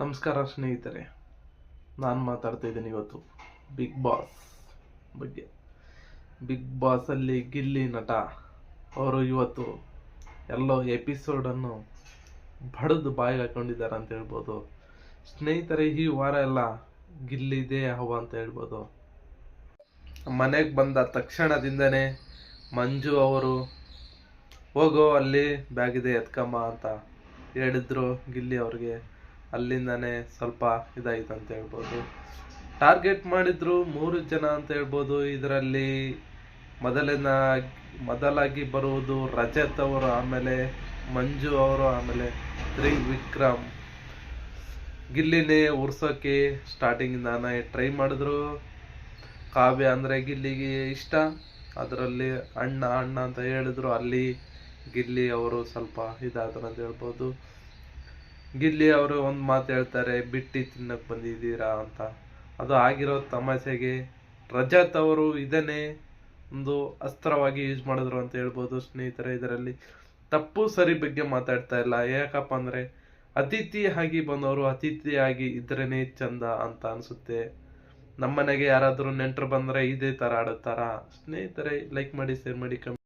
ನಮಸ್ಕಾರ ಸ್ನೇಹಿತರೆ, ನಾನು ಮಾತಾಡ್ತಾ ಇದ್ದೀನಿ ಇವತ್ತು ಬಿಗ್ ಬಾಸ್ ಬಗ್ಗೆ. ಬಿಗ್ ಬಾಸಲ್ಲಿ ಗಿಲ್ಲಿ ನಟ, ಅವರು ಇವತ್ತು ಎಲ್ಲೋ ಎಪಿಸೋಡನ್ನು ಬಡಿದು ಬಾಯಿಗೆ ಹಾಕೊಂಡಿದ್ದಾರೆ ಅಂತ ಹೇಳ್ಬೋದು. ಸ್ನೇಹಿತರೆ, ಈ ವಾರ ಎಲ್ಲ ಗಿಲ್ಲಿದೆ ಹವ ಅಂತ ಹೇಳ್ಬೋದು. ಮನೆಗೆ ಬಂದ ತಕ್ಷಣದಿಂದನೇ ಮಂಜು ಅವರು, ಹೋಗೋ ಅಲ್ಲಿ ಬ್ಯಾಗಿದೆ ಎತ್ಕಮ್ಮ ಅಂತ ಹೇಳಿದ್ರು ಗಿಲ್ಲಿ ಅವ್ರಿಗೆ. ಅಲ್ಲಿಂದಾನೇ ಸ್ವಲ್ಪ ಇದಾಯಿತು ಅಂತ ಹೇಳ್ಬೋದು ಟಾರ್ಗೆಟ್ ಮಾಡಿದ್ರು ಮೂರು ಜನ ಅಂತ ಹೇಳ್ಬೋದು ಇದರಲ್ಲಿ ಮೊದಲಿನ ಮೊದಲಾಗಿ ಬರುವುದು ರಜತ್ ಅವರು, ಆಮೇಲೆ ಮಂಜು ಅವರು, ಆಮೇಲೆ ತ್ರಿವಿಕ್ರಮ್. ಗಿಲ್ಲಿನೇ ಉರ್ಸೋಕೆ ಸ್ಟಾರ್ಟಿಂಗಿಂದಾನೆ ಟ್ರೈ ಮಾಡಿದ್ರು. ಕಾವ್ಯ ಅಂದರೆ ಗಿಲ್ಲಿಗೆ ಇಷ್ಟ. ಅದರಲ್ಲಿ ಅಣ್ಣ ಅಣ್ಣ ಅಂತ ಹೇಳಿದ್ರು. ಅಲ್ಲಿ ಗಿಲ್ಲಿ ಅವರು ಸ್ವಲ್ಪ ಇದಾದ್ರು ಅಂತ ಹೇಳ್ಬೋದು ಗಿಲ್ಲಿ ಅವರು ಒಂದು ಮಾತು ಹೇಳ್ತಾರೆ, ಬಿಟ್ಟಿ ತಿನ್ನಕ್ಕೆ ಬಂದಿದ್ದೀರಾ ಅಂತ. ಅದು ಆಗಿರೋ ತಮಾಷೆಗೆ ರಜತ್ ಅವರು ಇದನ್ನೇ ಒಂದು ಅಸ್ತ್ರವಾಗಿ ಯೂಸ್ ಮಾಡಿದ್ರು ಅಂತ ಹೇಳ್ಬೋದು ಸ್ನೇಹಿತರೆ ಇದರಲ್ಲಿ. ತಪ್ಪು ಸರಿ ಬಗ್ಗೆ ಮಾತಾಡ್ತಾ ಇಲ್ಲ. ಯಾಕಪ್ಪ ಅಂದರೆ ಅತಿಥಿಯಾಗಿ ಬಂದವರು ಅತಿಥಿಯಾಗಿ ಇದ್ರೇ ಚಂದ ಅಂತ ಅನಿಸುತ್ತೆ. ನಮ್ಮನೆಗೆ ಯಾರಾದರೂ ನೆಂಟರು ಬಂದರೆ ಇದೇ ಥರ ಆಡುತ್ತಾರಾ? ಸ್ನೇಹಿತರೆ ಲೈಕ್ ಮಾಡಿ ಶೇರ್ ಮಾಡಿ ಕಮೆಂಟ್